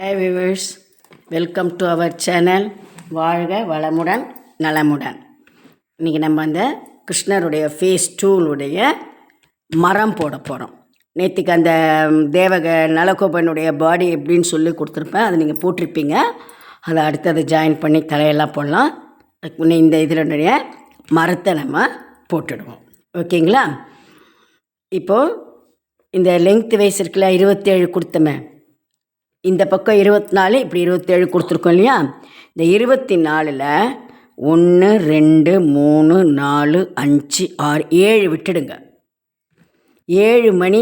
Hey viewers welcome to our channel வாழ்க வளமுடன் நலமுடன். இன்றைக்கி நம்ம அந்த கிருஷ்ணருடைய ஃபேஸ் டூனுடைய மரம் போட போகிறோம் நேற்றுக்கு அந்த தேவக நலகோபனுடைய பாடி எப்படின்னு சொல்லி கொடுத்துருப்பேன். அதை நீங்கள் போட்டிருப்பீங்க. அதை அடுத்தது ஜாயின் பண்ணி தலையெல்லாம் போடலாம். அதுக்கு முன்னே இந்த இதனுடைய மரத்தை நம்ம போட்டுடுவோம். ஓகேங்களா? இப்போது இந்த லெங்க்த் வைஸ் இருக்குல்ல இருபத்தேழு கொடுத்தமே. இந்த பக்கம் இருபத்தி நாலு இப்படி இருபத்தேழு கொடுத்துருக்கோம் இல்லையா? இந்த இருபத்தி நாலில் ஒன்று ரெண்டு மூணு நாலு அஞ்சு ஆறு ஏழு விட்டுடுங்க. ஏழு மணி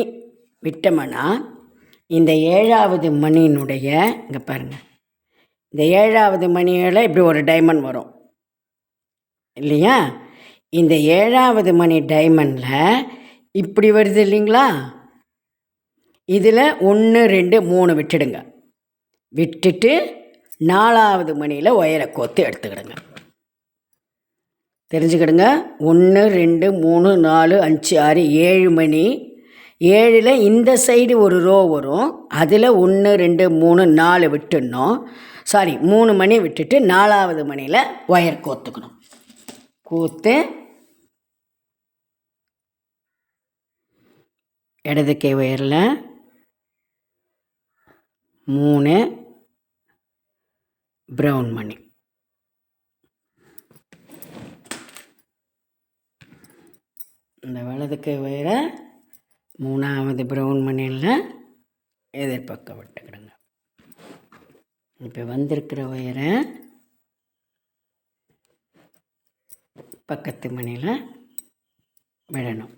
விட்டோம்னா இந்த ஏழாவது மணியினுடைய இங்கே பாருங்கள் இந்த ஏழாவது மணியில் இப்படி ஒரு டைமண்ட் வரும். இல்லையா? இந்த ஏழாவது மணி டைமண்டில் இப்படி வருது இல்லைங்களா? இதில் ஒன்று ரெண்டு மூணு விட்டுடுங்க. விட்டுட்டு நாலாவது மணியில் ஒயரை கோத்து எடுத்துக்கிடுங்க. தெரிஞ்சுக்கிடுங்க. ஒன்று ரெண்டு மூணு நாலு அஞ்சு ஆறு ஏழு மணி. ஏழில் இந்த சைடு ஒரு ரோ வரும். அதில் ஒன்று ரெண்டு மூணு நாலு விட்டுடணும். சாரி மூணு மணி விட்டுட்டு நாலாவது மணியில் ஒயர் கோத்துக்கணும். கோத்து இடது கை ஒயரில் மூணு ப்ரௌன் மணி இந்த வலதுக்கு வேற ஒயரை மூணாவது ப்ரௌன் மணியில் எதிர்பக்கம் விட்டுக்கிடுங்க இப்போ வந்திருக்கிற ஒயரை பக்கத்து மணியில் விடணும்.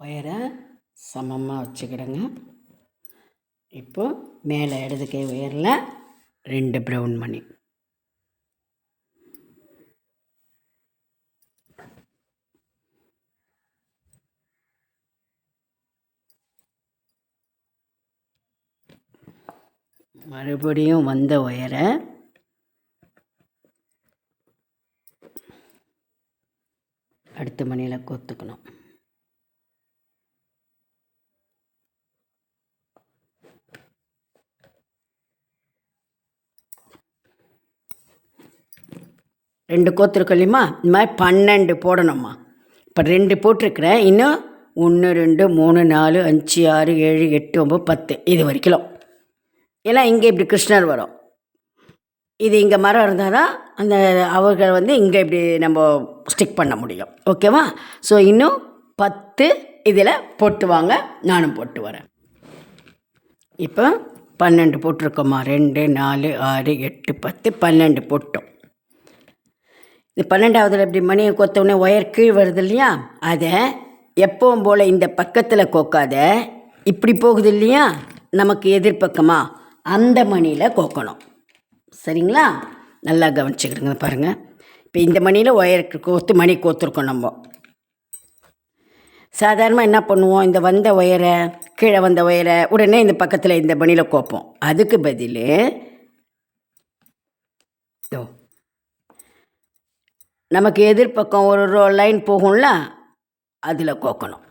ஒயரை சமமாக வச்சுக்கிடுங்க இப்போது மேலே இடது கை உயரில் ரெண்டு ப்ரௌன் மணி மறுபடியும் வந்த ஒயரை அடுத்த மணியில் கொத்துக்கணும். ரெண்டு கோத்துருக்கோம் இந்த மாதிரி பன்னெண்டு போடணும்மா. இப்போ ரெண்டு போட்டிருக்கிறேன் இன்னும் ஒன்று ரெண்டு மூணு நாலு அஞ்சு ஆறு ஏழு எட்டு ஒம்பது பத்து இது வரைக்கும். ஏன்னா இங்கே இப்படி கிருஷ்ணர் வரும். இது இங்கே மரம் இருந்தால் தான் அந்த அவர்கள் வந்து இங்கே இப்படி நம்ம ஸ்டிக் பண்ண முடியும். ஓகேவா ஸோ இன்னும் பத்து இதில் போட்டு வாங்க நானும் போட்டு வரேன். இப்போ பன்னெண்டு போட்டிருக்கோம்மா. ரெண்டு நாலு ஆறு எட்டு பத்து பன்னெண்டு போட்டோம். இந்த பன்னெண்டாவதுல இப்படி மணியை கொத்தவுடனே ஒயர் கீழ் வருது இல்லையா? அதை எப்பவும் போல் இந்த பக்கத்தில் கோக்காத இப்படி போகுது இல்லையா? நமக்கு எதிர்பக்கமாக அந்த மணியில் கோக்கணும். சரிங்களா? நல்லா கவனிச்சுக்கிறங்க பாருங்கள் இப்போ இந்த மணியில் ஒயருக்கு கோத்து மணி கோத்துருக்கோம் நம்ம. சாதாரணமாக என்ன பண்ணுவோம்? இந்த வந்த ஒயரை கீழே வந்த ஒயரை உடனே இந்த பக்கத்தில் இந்த மணியில் கோப்போம். அதுக்கு பதில் நமக்கு எதிர்பக்கம் ஒரு ரோ லைன் போகும்ல அதில் கோக்கணும்.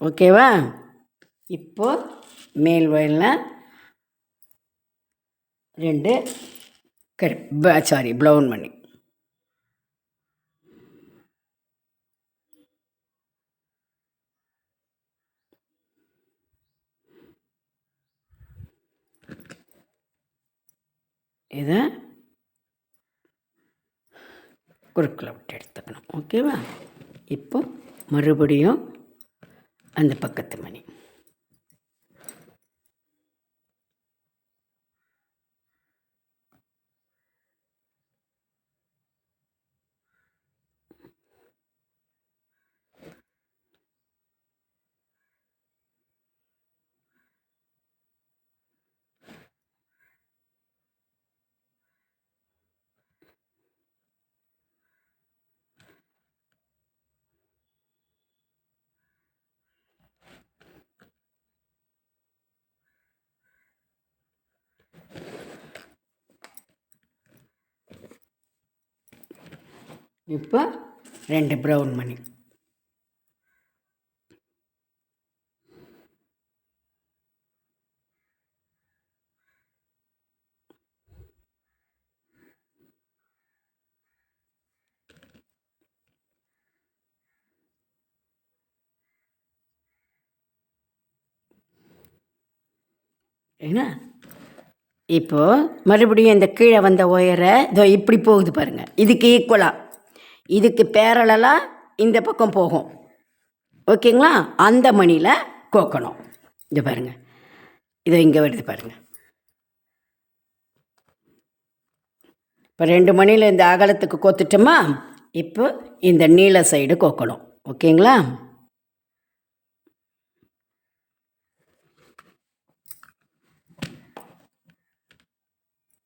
ஓகேவா? இப்போ மேல் வயலில் ரெண்டு கரு சாரி ப்ளவுன் பண்ணி இதை குறுக்கில் விட்டு எடுத்துக்கணும். ஓகேவா இப்போ மறுபடியும் அந்த பக்கத்து மணி. இப்போ ரெண்டு ப்ரௌன் மணி என்ன? இப்போது மறுபடியும் இந்த கீழே வந்த ஒயரை இதோ இப்படி போகுது பாருங்கள் இதுக்கு ஈக்குவலாக இதுக்கு பேரலாக இந்த பக்கம் போகும். ஓகேங்களா? அந்த மணியில் கோக்கணும். இது பாருங்கள் இதை இங்கே வருது பாருங்கள் இப்போ ரெண்டு மணியில் இந்த அகலத்துக்கு கோத்துட்டோமா? இப்போ இந்த நீல சைடு கோக்கணும். ஓகேங்களா?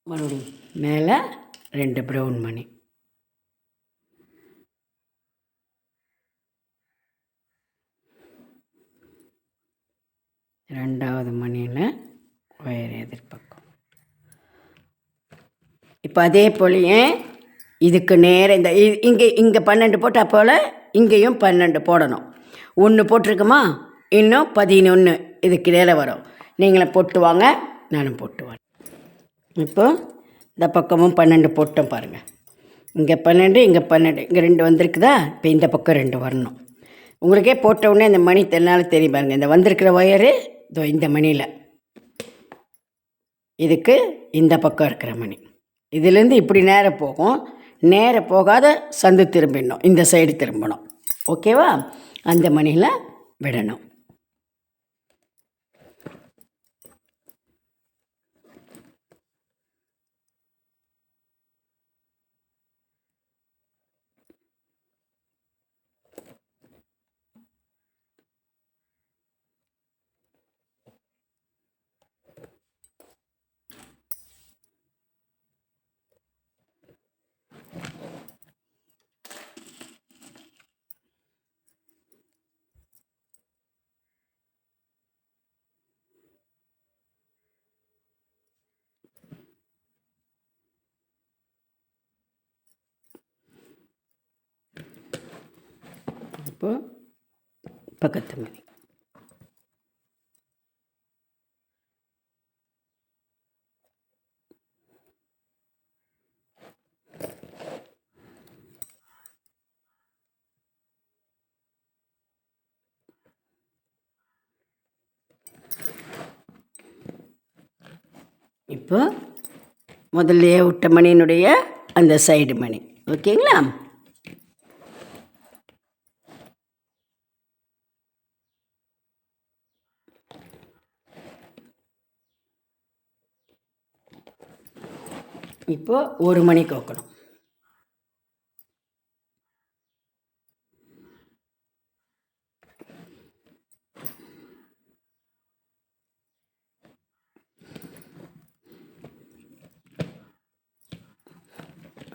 மறுபடியும் மேலே ரெண்டு ப்ரௌன் மணி. ரெண்டாவது மணியில் ஒயர் எதிர்பக்கம் இப்போ அதே போலயே இதுக்கு நேரம் இந்த இங்கே இங்கே பன்னெண்டு போட்டால் போல் இங்கேயும் பன்னெண்டு போடணும். ஒன்று போட்டிருக்குமா? இன்னும் பதினொன்று இதுக்கு நேரம் வரும். நீங்களும் போட்டு வாங்க நானும் போட்டு வரேன். இப்போ இந்த பக்கமும் பன்னெண்டு போட்டோம் பாருங்கள் இங்கே பன்னெண்டு இங்கே பன்னெண்டு இங்கே ரெண்டு வந்திருக்குதா? இப்போ இந்த பக்கம் ரெண்டு வரணும். உங்களுக்கே போட்ட உடனே இந்த மணி தென்னாலும் தெரியும் பாருங்கள் இந்த வந்திருக்கிற ஒயரு இதோ இந்த மணியில். இதுக்கு இந்த பக்கம் இருக்கிற மணி. இதுலேருந்து இப்படி நேரம் போகும். நேரம் போகாத சந்து திரும்பிடணும். இந்த சைடு திரும்பணும். ஓகேவா அந்த மணியில் விடணும். இப்போ பக்கத்து மணி. இப்போ முதல்லையே விட்ட மணியினுடைய அந்த சைடு மணி. ஓகேங்களா? இப்போது ஒரு மணிக்கு வைக்கணும்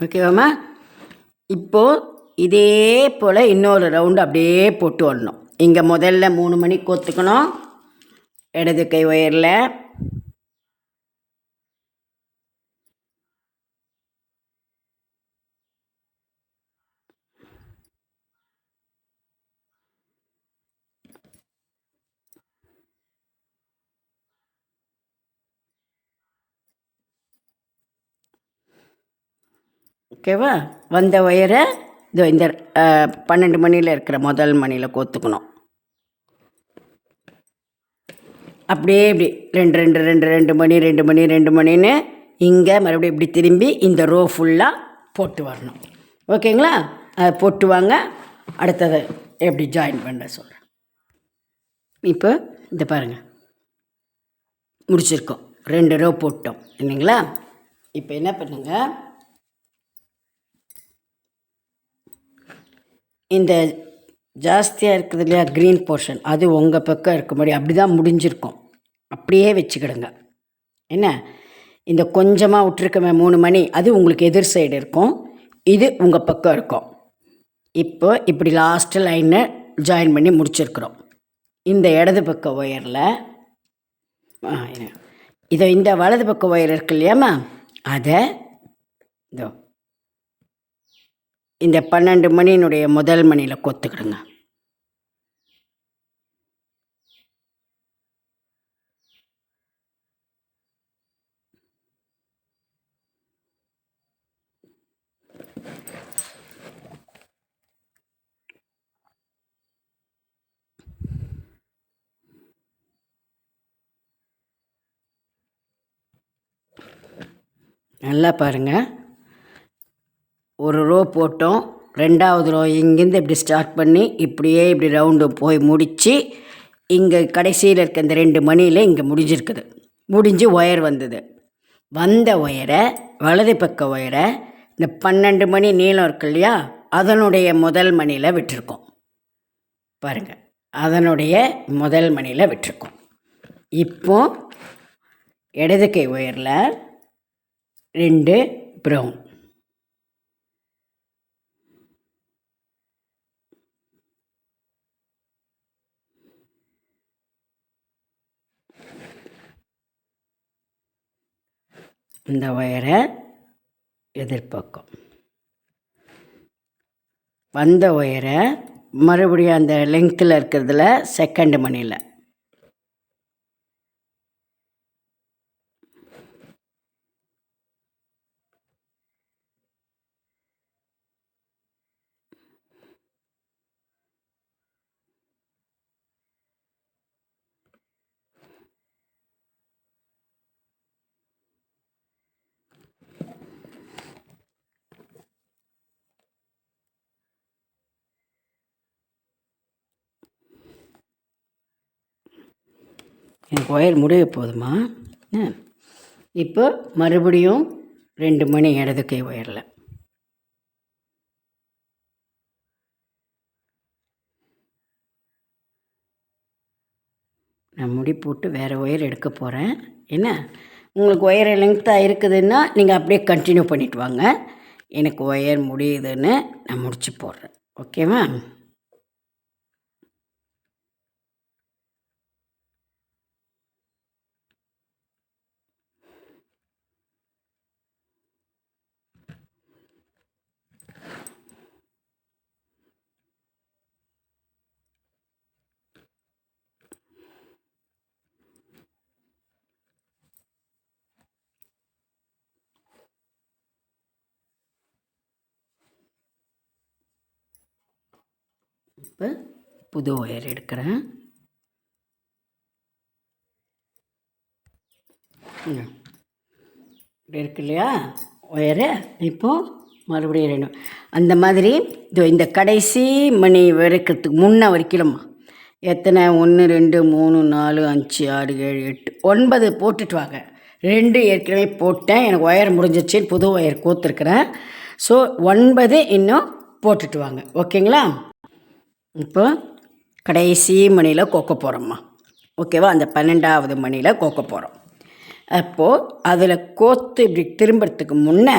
ஓகேவாம்மா இப்போது இதே போல் இன்னொரு ரவுண்டு அப்படியே போட்டு வரணும். இங்கே முதல்ல மூணு மணிக்கு கோத்துக்கணும். இடது கை ஒயரில் ஓகேவா? வந்த ஒயரை இதோ இந்த பன்னெண்டு மணியில் இருக்கிற முதல் மணியில் கோத்துக்கணும். அப்படியே இப்படி ரெண்டு ரெண்டு ரெண்டு ரெண்டு மணி ரெண்டு மணி ரெண்டு மணின்னு இங்கே மறுபடியும் இப்படி திரும்பி இந்த ரோ ஃபுல்லாக போட்டு வரணும். ஓகேங்களா? அதை போட்டு வாங்க. அடுத்தது எப்படி ஜாயின் பண்ண சொல்கிறேன் இப்போ இந்த பாருங்கள் முடிச்சிருக்கோம். ரெண்டு ரோ போட்டோம். இல்லைங்களா? இப்போ என்ன பண்ணுங்கள் இந்த ஜாஸ்தியாக இருக்குது இல்லையா க்ரீன் போர்ஷன் அது உங்கள் பக்கம் இருக்கும்படி அப்படி தான் முடிஞ்சிருக்கும். அப்படியே வச்சுக்கிடுங்க. என்ன? இந்த கொஞ்சமாக விட்டுருக்கமே மூணு மணி அது உங்களுக்கு எதிர் சைடு இருக்கும். இது உங்கள் பக்கம் இருக்கும். இப்போ இப்படி லாஸ்ட்டு லைனை ஜாயின் பண்ணி முடிச்சிருக்கிறோம். இந்த இடது பக்க ஒயரில் இதோ இந்த வலது பக்க ஒயர் இருக்கு இல்லையாம்மா? அதை இதோ இந்த பன்னெண்டு மணியினுடைய முதல் மணியில் கொத்துக்கிடுங்க. நல்லா பாருங்கள் ஒரு ரோ போட்டோம். ரெண்டாவது ரோ இங்கேருந்து இப்படி ஸ்டார்ட் பண்ணி இப்படியே இப்படி ரவுண்டு போய் முடித்து இங்கே கடைசியில் இருக்க இந்த ரெண்டு மணியில் இங்கே முடிஞ்சிருக்குது. முடிஞ்சு ஒயர் வந்தது. வந்த ஒயரை வலது பக்க ஒயரை இந்த பன்னெண்டு மணி நீளம் இருக்கு இல்லையா அதனுடைய முதல் மணியில் விட்டுருக்கோம். பாருங்கள் அதனுடைய முதல் மணியில் விட்டுருக்கோம். இப்போ இடது கை ஒயரில் ரெண்டு ப்ரௌன் இந்த ஒயரை எதிர்பக்கம் வந்த ஒயரை மறுபடியும் அந்த லெங்க்த்தில் இருக்கிறதுல செகண்ட் மணியில் எனக்கு ஒயர் முடிய போதுமா? இப்போ மறுபடியும் ரெண்டு மணி இடது கை ஒயரில் நான் முடி போட்டு வேறு ஒயர் எடுக்க போகிறேன் என்ன? உங்களுக்கு ஒயர் லெங்க்த்தாக இருக்குதுன்னா நீங்கள் அப்படியே கண்டினியூ பண்ணிவிட்டு வாங்க. எனக்கு ஒயர் முடியுதுன்னு நான் முடிச்சு போடுறேன். ஓகேவா இப்போ புது ஒயர் எடுக்கிறேன். இப்படி இருக்கு இல்லையா? ஒயரு. இப்போது மறுபடியும் ரெண்டு. அந்த மாதிரி இதோ இந்த கடைசி மணி வரைக்கிறதுக்கு முன்ன வரைக்கணுமா எத்தனை? ஒன்று ரெண்டு மூணு நாலு அஞ்சு ஆறு ஏழு எட்டு ஒன்பது போட்டுட்டு வாங்க. ரெண்டு ஏற்கனவே போட்டேன். எனக்கு ஒயர் முடிஞ்சிருச்சுன்னு புது ஒயர் கோத்துருக்குறேன். ஸோ ஒன்பது இன்னும் போட்டுட்டு வாங்க. ஓகேங்களா? இப்போ கடைசி மணியில் கோக்க போகிறோம்மா ஓகேவா? அந்த பன்னெண்டாவது மணியில் கோக்க போகிறோம் அப்போது அதில் கோத்து இப்படி திரும்புறதுக்கு முன்னே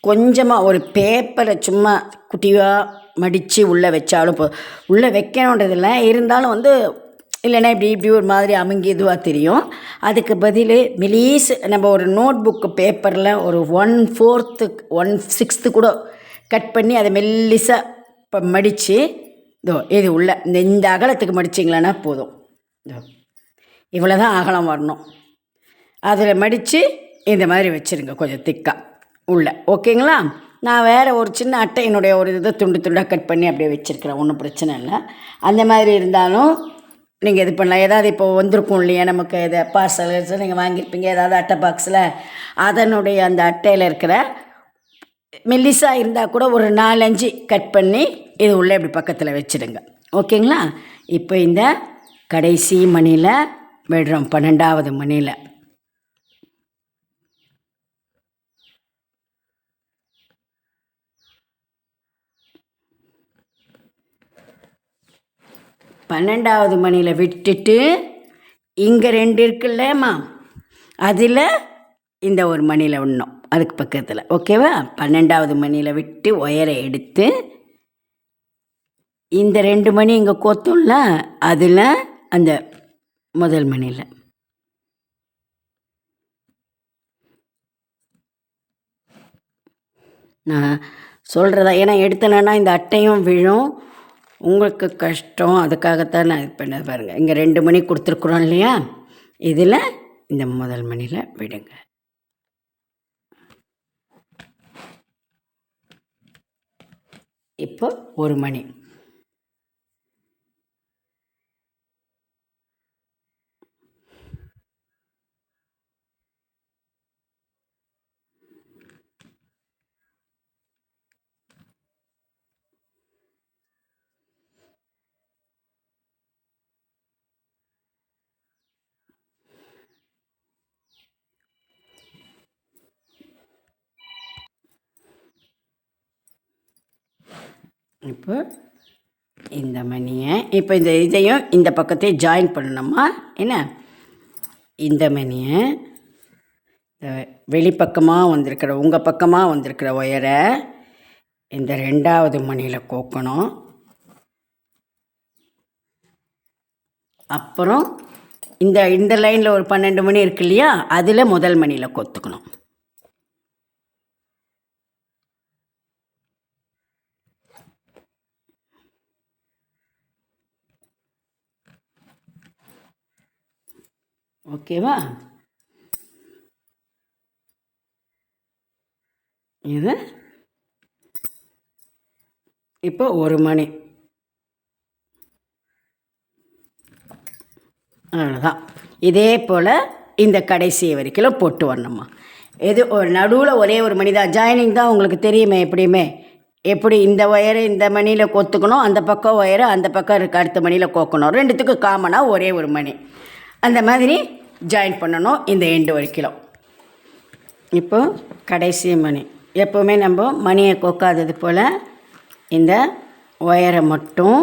கொஞ்சமாக ஒரு பேப்பரை சும்மா குட்டியாக மடித்து உள்ளே வச்சாலும் போ உள்ளே வைக்கணுன்றதில்ல இருந்தாலும் வந்து இல்லைன்னா இப்படி இப்படி ஒரு மாதிரி அமுங்கி இதுவாக தெரியும். அதுக்கு பதில் மெலீஸ் நம்ம ஒரு நோட் புக்கு பேப்பரில் ஒரு ஒன் ஃபோர்த்து ஒன் சிக்ஸ்த்து கூட கட் பண்ணி அதை மெல்லிசாக இப்போ மடித்து இதோ இது உள்ள இந்த இந்த அகலத்துக்கு மடிச்சிங்களன்னா போதும். இதோ இவ்வளோ தான் அகலம் வரணும். அதில் மடித்து இந்த மாதிரி வச்சுருங்க கொஞ்சம் திக்காக உள்ள. ஓகேங்களா? நான் வேறு ஒரு சின்ன அட்டையினுடைய ஒரு இதை துண்டு துண்டாக கட் பண்ணி அப்படியே வச்சுருக்கிறேன் ஒன்றும் பிரச்சனை இல்லை. அந்த மாதிரி இருந்தாலும் நீங்கள் இது பண்ணலாம். ஏதாவது இப்போ வந்திருக்கும் இல்லையா நமக்கு இதை பார்சல் நீங்கள் வாங்கியிருப்பீங்க ஏதாவது அட்டை பாக்ஸில் அதனுடைய அந்த அட்டையில் இருக்கிற மெல்லிசாக இருந்தால் கூட ஒரு நாலஞ்சு கட் பண்ணி இது உள்ளே இப்படி பக்கத்தில் வச்சுடுங்க. ஓகேங்களா? இப்போ இந்த கடைசி மணியில் விடுறோம் பன்னெண்டாவது மணியில். பன்னெண்டாவது மணியில் விட்டுட்டு இங்கே ரெண்டு இருக்குல்லம்மா அதில் இந்த ஒரு மணியில் விடணும் அதுக்கு பக்கத்தில். ஓகேவா? பன்னெண்டாவது மணியில் விட்டு ஒயரை எடுத்து இந்த ரெண்டு மணி இங்கே கொத்தும்ல அதில் அந்த முதல் மணியில் நான் சொல்கிறதா ஏன்னா எடுத்தனா இந்த அட்டையும் விழும். உங்களுக்கு கஷ்டம் அதுக்காகத்தான் நான் இது பண்ண பாருங்கள் இங்கே ரெண்டு மணி கொடுத்துருக்குறோம் இல்லையா? இதில் இந்த முதல் மணியில் விடுங்க. இப்போ ஒரு மணி. இப்போ இந்த மணியை இப்போ இந்த இதையும் இந்த பக்கத்தையும் ஜாயின் பண்ணணுமா? என்ன? இந்த மணியை இந்த வெளிப்பக்கமாக வந்திருக்கிற உங்கள் பக்கமாக வந்திருக்கிற ஒயரை இந்த ரெண்டாவது மணியில் கோக்கணும். அப்புறம் இந்த இந்த லைனில் ஒரு பன்னெண்டு மணி இருக்கு இல்லையா? அதில் முதல் மணியில் கொத்துக்கணும். ஓகேவா? இது? இப்போ ஒரு மணி. அவ்வளோதான் இதே போல் இந்த கடைசி வரைக்கும் போட்டு வரணுமா. எது ஒரு நடுவில் ஒரே ஒரு மணி தான் ஜாயினிங் தான் உங்களுக்கு தெரியுமே எப்படியுமே. எப்படி இந்த ஒயரை இந்த மணியில் கொத்துக்கணும் அந்த பக்கம் ஒயரை அந்த பக்கம் இருக்க அடுத்த மணியில் கோக்கணும். ரெண்டுத்துக்கும் காமனாக ஒரே ஒரு மணி. அந்த மாதிரி ஜாயின் பண்ணணும் இந்த எண்டு வரைக்கும் இப்போ கடைசி மணி. எப்போவுமே நம்ம மணியை கொக்காதது போல் இந்த ஒயரை மட்டும்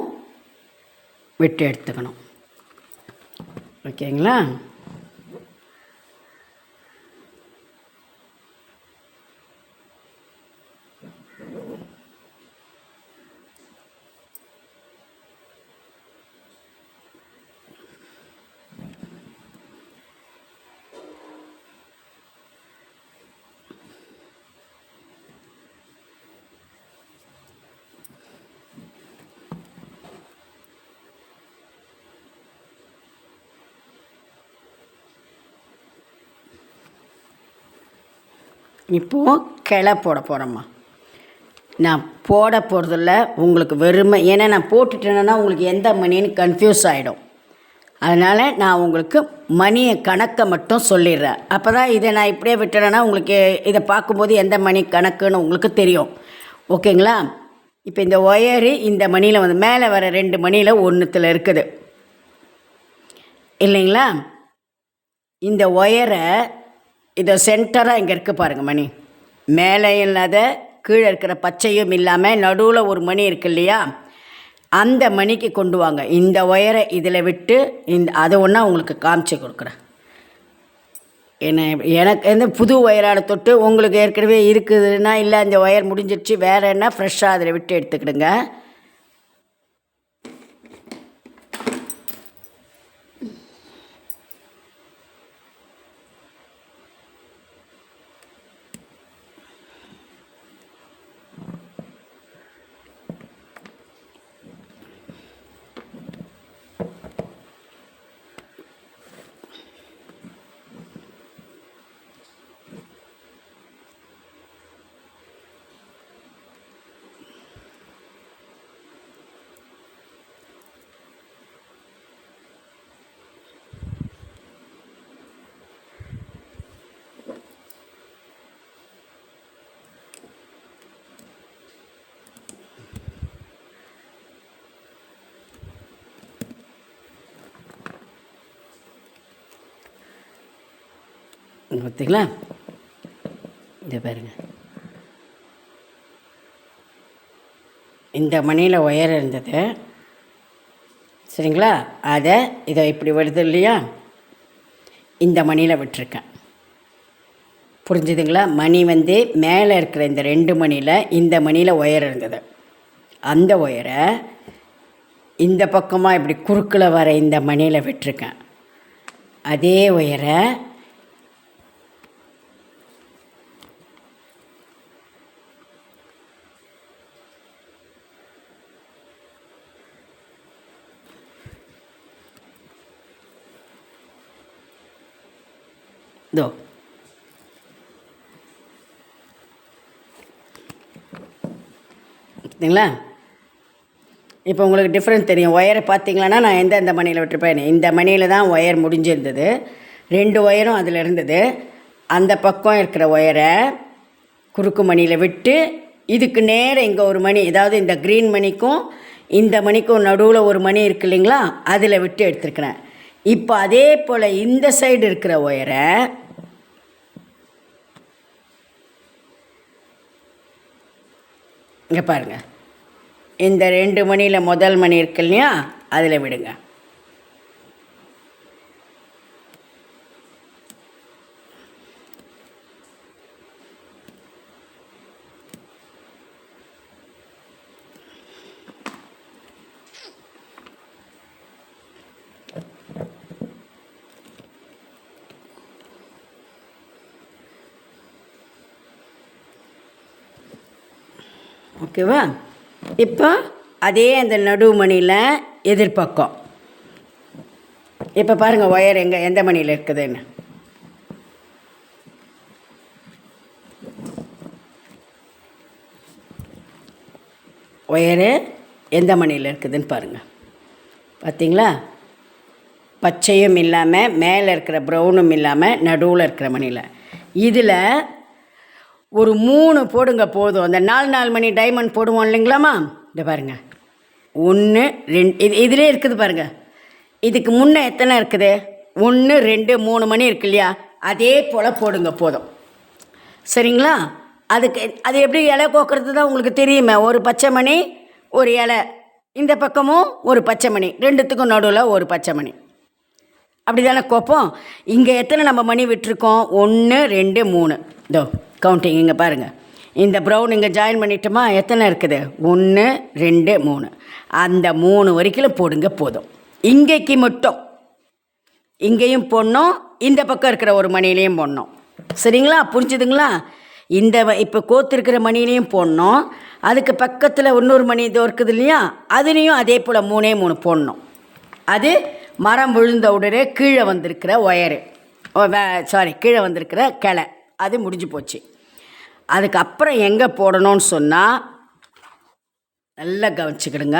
விட்டு எடுத்துக்கணும். ஓகேங்களா? இப்போது கிளை போட போகிறோம்மா நான் போட போகிறதில்ல உங்களுக்கு வெறுமை. ஏன்னா நான் போட்டுட்டேன்னா உங்களுக்கு எந்த மணின்னு கன்ஃபியூஸ் ஆகிடும் அதனால் நான் உங்களுக்கு மணியை கணக்கை மட்டும் சொல்லிடுறேன். அப்போ தான் இதை நான் இப்படியே விட்டுறேன்னா உங்களுக்கு இதை பார்க்கும்போது எந்த மணி கணக்குன்னு உங்களுக்கு தெரியும். ஓகேங்களா? இப்போ இந்த ஒயரு இந்த மணியில் வந்து மேலே வர ரெண்டு மணியில் ஒன்றுத்தில் இருக்குது. இல்லைங்களா? இந்த ஒயரை இதை சென்டராக இங்கே இருக்குது பாருங்கள் மணி. மேலே இல்லாத கீழே இருக்கிற பச்சையும் இல்லாமல் நடுவில் ஒரு மணி இருக்கு இல்லையா? அந்த மணிக்கு கொண்டு வாங்க. இந்த ஒயரை இதில் விட்டு இந்த அதை ஒன்றா உங்களுக்கு காமிச்சு கொடுக்குறேன். என்ன எனக்கு வந்து புது ஒயரான தொட்டு உங்களுக்கு ஏற்கனவே இருக்குதுன்னா இல்லை அந்த ஒயர் முடிஞ்சிடுச்சு வேறு என்ன ஃப்ரெஷ்ஷாக அதில் விட்டு எடுத்துக்கிடுங்க. பார்த்தீங்களா இந்த பாருங்க. இந்த மணியில் ஒயர் இருந்தது. சரிங்களா? அதை இதை இப்படி வருது இல்லையா? இந்த மணியில் விட்டுருக்கேன். புரிஞ்சுதுங்களா? மணி வந்து மேலே இருக்கிற இந்த ரெண்டு மணியில் இந்த மணியில் ஒயர் இருந்தது. அந்த ஒயரை இந்த பக்கமாக இப்படி குறுக்கில் வர இந்த மணியில் விட்டுருக்கேன். அதே ஒயரை இதோ. பார்த்தீங்களா? இப்போ உங்களுக்கு டிஃப்ரெண்ட் தெரியும். ஒயரை பார்த்தீங்களன்னா நான் எந்த இந்த மணியில் விட்டுருப்பேன்? இந்த மணியில் தான் ஒயர் முடிஞ்சிருந்தது. ரெண்டு ஒயரும் அதில் இருந்தது. அந்த பக்கம் இருக்கிற ஒயரை குறுக்கு மணியில் விட்டு இதுக்கு நேராக இங்கே ஒரு மணி அதாவது இந்த க்ரீன் மணிக்கும் இந்த மணிக்கும் நடுவில் ஒரு மணி இருக்கு இல்லைங்களா? அதில் விட்டு எடுத்துருக்கிறேன். இப்போ அதே போல் இந்த சைடு இருக்கிற ஒயரை இங்கே பாருங்கள் இந்த ரெண்டு மணியில் முதல் மணி இருக்கு இல்லையா? அதில் விடுங்க. ஓகேவா இப்போ அதே அந்த நடுமணியில் எதிர்பக்கம். இப்போ பாருங்கள் ஒயர் எங்கே எந்த மணியில் இருக்குதுன்னு. ஒயரு எந்த மணியில் இருக்குதுன்னு பாருங்கள் பார்த்தீங்களா? பச்சையும் இல்லாமல் மேலே இருக்கிற ப்ரௌனும் இல்லாமல் நடுவில் இருக்கிற மணியில் இதில் ஒரு மூணு போடுங்க போதும். அந்த நாலு நாலு மணி டைமண்ட் போடுவோம் இல்லைங்களாம்மா இந்த பாருங்கள் ஒன்று ரெண்டு இது இதிலே இருக்குது பாருங்கள் இதுக்கு முன்னே எத்தனை இருக்குது? ஒன்று ரெண்டு மூணு மணி இருக்கு இல்லையா? அதே போல் போடுங்க போதும். சரிங்களா? அதுக்கு அது எப்படி இலை கோக்கிறது தான் உங்களுக்கு தெரியுமே. ஒரு பச்சை மணி ஒரு இலை. இந்த பக்கமும் ஒரு பச்சை மணி. ரெண்டுத்துக்கும் நடுவில் ஒரு பச்சை மணி. அப்படி தானே கோப்போம்? இங்கே எத்தனை நம்ம மணி விட்டுருக்கோம்? ஒன்று ரெண்டு மூணு. இதோ. கவுண்டிங் இங்கே பாருங்கள் இந்த ப்ரௌன் இங்கே ஜாயின் பண்ணிட்டோமா? எத்தனை இருக்குது? ஒன்று ரெண்டு மூணு. அந்த மூணு வரைக்கும் போடுங்க போதும். இங்கேக்கு மட்டும். இங்கேயும் போடணும். இந்த பக்கம் இருக்கிற ஒரு மணிலேயும் போடணும். சரிங்களா? புரிஞ்சுதுங்களா? இந்த வ- இப்போ கோத்திருக்கிற மணிலையும் போடணும். அதுக்கு பக்கத்தில் இன்னொரு மணி இதோ இருக்குது இல்லையா? அதுலேயும் அதே போல் மூணே மூணு போடணும். அது மரம் விழுந்த உடனே கீழே வந்திருக்கிற ஒயரு. சாரி கீழே வந்திருக்கிற கிளை. அது முடிஞ்சு போச்சு. அதுக்கப்புறம் எங்கே போடணும்னு சொன்னால் நல்லா கவனிச்சுக்கிடுங்க.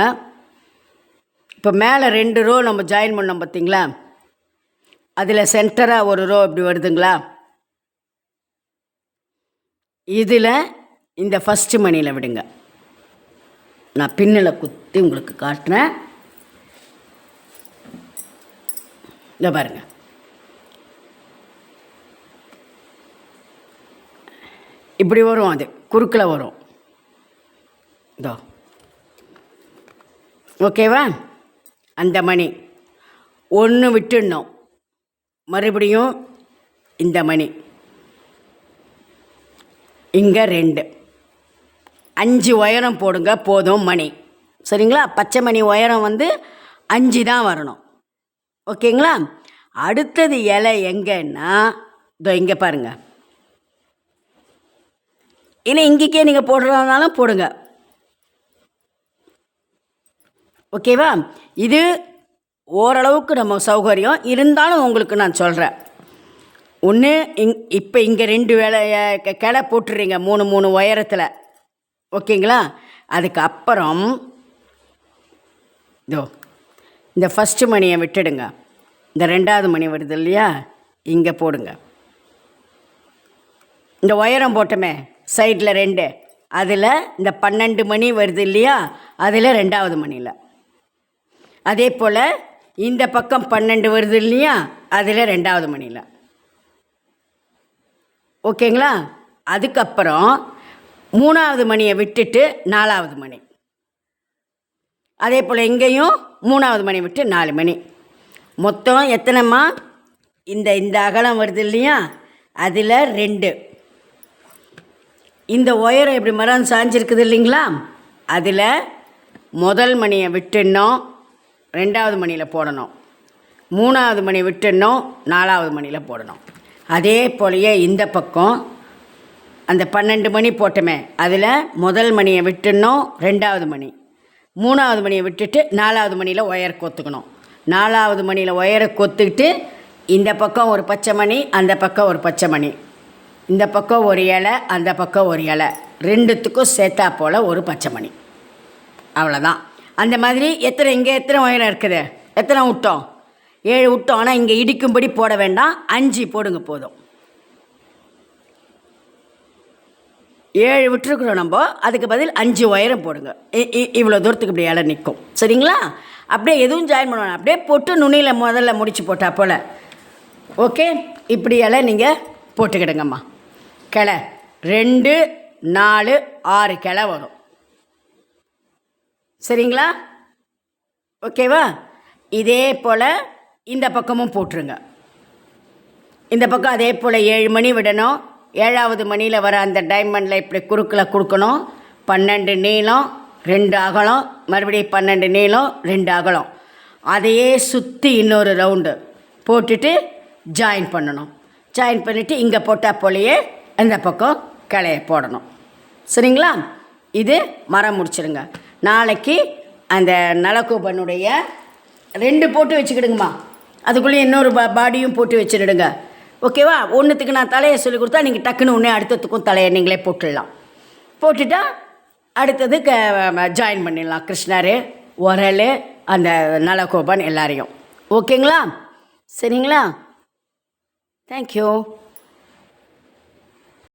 இப்போ மேலே ரெண்டு ரோ நம்ம ஜாயின் பண்ணோம் பார்த்தீங்களா அதில் சென்டராக ஒரு ரோ இப்படி வருதுங்களா? இதில் இந்த ஃபஸ்ட்டு மணியில் விடுங்க. நான் பின்னில் குத்தி உங்களுக்கு காட்டுறேன். இதை பாருங்கள் இப்படி வரும் அது. குறுக்கில் வரும். இதோ. ஓகேவா? அந்த மணி. ஒன்று விட்டுடணும். மறுபடியும் இந்த மணி. இங்கே ரெண்டு. அஞ்சு உயரம் போடுங்க போதும் மணி. சரிங்களா? பச்சை மணி உயரம் வந்து அஞ்சு தான் வரணும். ஓகேங்களா? அடுத்தது இலை எங்கன்னா இதோ இங்கே பாருங்கள் இல்லை இங்கேக்கே நீங்கள் போடுறதுனாலும் போடுங்க. ஓகேவா? இது ஓரளவுக்கு நம்ம சௌகரியம். இருந்தாலும் உங்களுக்கு நான் சொல்கிறேன் ஒன்று இங் இப்போ இங்கே ரெண்டு வேலை க- கிளை போட்டுறீங்க மூணு மூணு உயரத்தில். ஓகேங்களா? அதுக்கு அப்புறம் இதோ இந்த ஃபஸ்ட்டு மணியை விட்டுடுங்க. இந்த ரெண்டாவது மணி வருது இல்லையா? இங்கே போடுங்க. இந்த உயரம் போட்டோமே. சைடில் ரெண்டு. அதில் இந்த பன்னெண்டு மணி வருது இல்லையா? அதில் ரெண்டாவது மணியில் அதே போல் இந்த பக்கம் பன்னெண்டு வருது இல்லையா? அதில் ரெண்டாவது மணியில் ஓகேங்களா? அதுக்கப்புறம் மூணாவது மணியை விட்டுட்டு நாலாவது மணி. அதே போல் இங்கேயும் மூணாவது மணி விட்டு நாலு மணி. மொத்தம் எத்தனைம்மா? இந்த இந்த அகலம் வருது இல்லையா? அதில் ரெண்டு. இந்த உயரம் இப்படி மரம் சாஞ்சிருக்குது இல்லைங்களா? அதில் முதல் மணியை விட்டுடணும் ரெண்டாவது மணியில் போடணும் மூணாவது மணி விட்டுடணும் நாலாவது மணியில் போடணும். அதே போலயே இந்த பக்கம் அந்த பன்னெண்டு மணி போட்டோமே அதில் முதல் மணியை விட்டுடணும் ரெண்டாவது மணி. மூணாவது மணியை விட்டுட்டு நாலாவது மணியில் ஒயர் கொத்துக்கணும். நாலாவது மணியில் ஒயரை கொத்துக்கிட்டு இந்த பக்கம் ஒரு பச்சை மணி அந்த பக்கம் ஒரு பச்சை மணி. இந்த பக்கம் ஒரு இலை அந்த பக்கம் ஒரு இலை. ரெண்டுத்துக்கும் சேர்த்தா போல் ஒரு பச்சை மணி அவ்வளோதான் அந்த மாதிரி எத்தனை இங்கே எத்தனை உயரம் இருக்குது? எத்தனை விட்டோம் ஏழு விட்டோம் ஆனால் இங்கே இடிக்கும்படி போட வேண்டாம். அஞ்சு போடுங்க போதும். ஏழு விட்டுருக்குறோம் நம்ம. அதுக்கு பதில் அஞ்சு உயரம் போடுங்க. இ- இவ்வளோ தூரத்துக்கு இப்படி இலை நிற்கும். சரிங்களா? அப்படியே எதுவும் ஜாயின் பண்ணுவோம் அப்படியே போட்டு நுனியில் முதல்ல முடிச்சு போட்டா போல். ஓகே இப்படி இலை நீங்கள் போட்டுக்கிடுங்கம்மா. கிளை. ரெண்டு நாலு ஆறு கிளை வரும். சரிங்களா? ஓகேவா? இதே போல் இந்த பக்கமும் போட்டுருங்க. இந்த பக்கம் அதே போல் ஏழு மணி விடணும். ஏழாவது மணியில் வர அந்த டைமண்டில் இப்படி குறுக்கில் கொடுக்கணும் பன்னெண்டு நீளம் ரெண்டு அகலம். மறுபடியும் பன்னெண்டு நீளம் ரெண்டு அகலம். அதையே சுற்றி இன்னொரு ரவுண்டு போட்டுட்டு ஜாயின் பண்ணணும். ஜாயின் பண்ணிவிட்டு இங்கே போட்டால் போலேயே அந்த பக்கம் கிளைய போடணும். சரிங்களா? இது மரம் முடிச்சிடுங்க நாளைக்கு அந்த நலக்கூபனுடைய ரெண்டு போட்டு வச்சுக்கிடுங்கம்மா. அதுக்குள்ளே இன்னொரு பா பாடியும் போட்டு வச்சுடுங்க. ஓகேவா? ஒன்றுத்துக்கு நான் தலையை சொல்லி கொடுத்தா நீங்கள் டக்குன்னு ஒன்றே அடுத்ததுக்கும் தலையை நீங்களே போட்டுடலாம். போட்டுட்டா அடுத்தது க ஜாயின் பண்ணிடலாம். கிருஷ்ணர் உரல் அந்த நலகோபன் எல்லாரையும். ஓகேங்களா? சரிங்களா? தேங்க்யூ